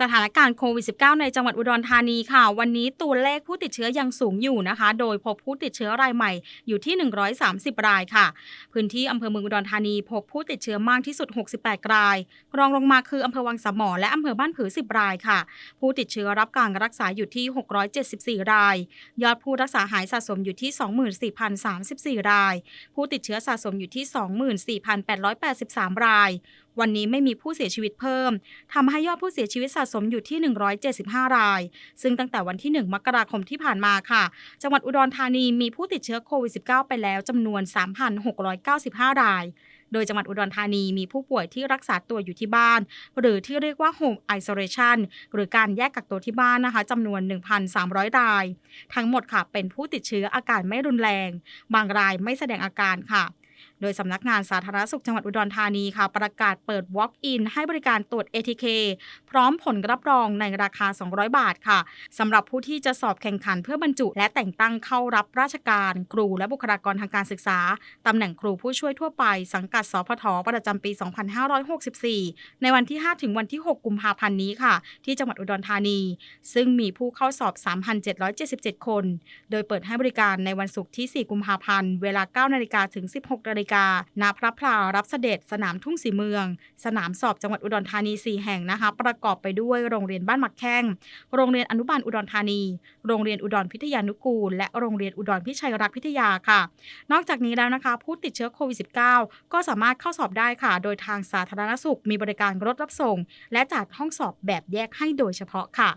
สถานการณ์โควิด -19 ในจังหวัดอุดรธานีค่ะ วันนี้ตัวเลขผู้ติดเชื้อยังสูงอยู่นะคะ โดยพบผู้ติดเชื้อรายใหม่อยู่ที่ 130 รายค่ะ พื้นที่อำเภอเมืองอุดรธานี พบผู้ติดเชื้อมากที่สุด 68 ราย รองลงมาคืออำเภอวังสามหมอและอำเภอบ้านผือ 10 รายค่ะ ผู้ติดเชื้อรับการรักษาอยู่ที่ 674 ราย ยอดผู้รักษาหายสะสมอยู่ที่ 24,034 ราย ผู้ติดเชื้อสะสมอยู่ที่ 24,883 ราย วันนี้ไม่มีผู้เสียชีวิตเพิ่มทำให้ยอดผู้เสียชีวิตสะสมอยู่ที่ 175 ราย ซึ่งตั้งแต่วันที่ 1 มกราคมที่ผ่านมาค่ะ จังหวัดอุดรธานีมีผู้ติดเชื้อโควิด -19 ไปแล้วจำนวน 3,695 รายโดยจังหวัดอุดรธานีมีผู้ป่วยที่รักษาตัวอยู่ที่บ้าน หรือที่เรียกว่า Home Isolation หรือการแยกกักตัวที่บ้านนะคะจำนวน 1,300 ราย ทั้งหมดค่ะเป็นผู้ติดเชื้ออาการไม่รุนแรง บางรายไม่แสดงอาการค่ะโดยสำนักงานสาธารณสุขจังหวัดอุดรธานีค่ะ ประกาศเปิด Walk-in ให้บริการตรวจ ATK พร้อมผลรับรองในราคา 200 บาทค่ะสำหรับผู้ที่จะสอบแข่งขันเพื่อบรรจุ และแต่งตั้งเข้ารับราชการ ครูและบุคลากรทางการศึกษาตำแหน่งครูผู้ช่วยทั่วไป สังกัดสพทประจำปี 2564 ในวันที่ 5 ถึงวันที่ 6 กุมภาพันธ์นี้ค่ะ ที่จังหวัดอุดรธานี ซึ่งมีผู้เข้าสอบ 3,777 คน โดยเปิดให้บริการในวันศุกร์ที่ 4 กุมภาพันธ์ เวลา 9 นาฬิกาถึง 16 นาฬิกาณพระพลารับเสด็จสนามทุ่งสีเมือง สนามสอบจังหวัดอุดรธานี 4 แห่งนะคะ ประกอบไปด้วยโรงเรียนบ้านหมักแข้ง โรงเรียนอนุบาลอุดรธานี โรงเรียนอุดรพิทยานุกูล และโรงเรียนอุดรพิชัยรักพิทยาค่ะ นอกจากนี้แล้วนะคะ ผู้ติดเชื้อโควิด -19 ก็สามารถเข้าสอบได้ค่ะ โดยทางสาธารณสุขมีบริการรถรับส่ง และจัดห้องสอบแบบแยกให้โดยเฉพาะค่ะ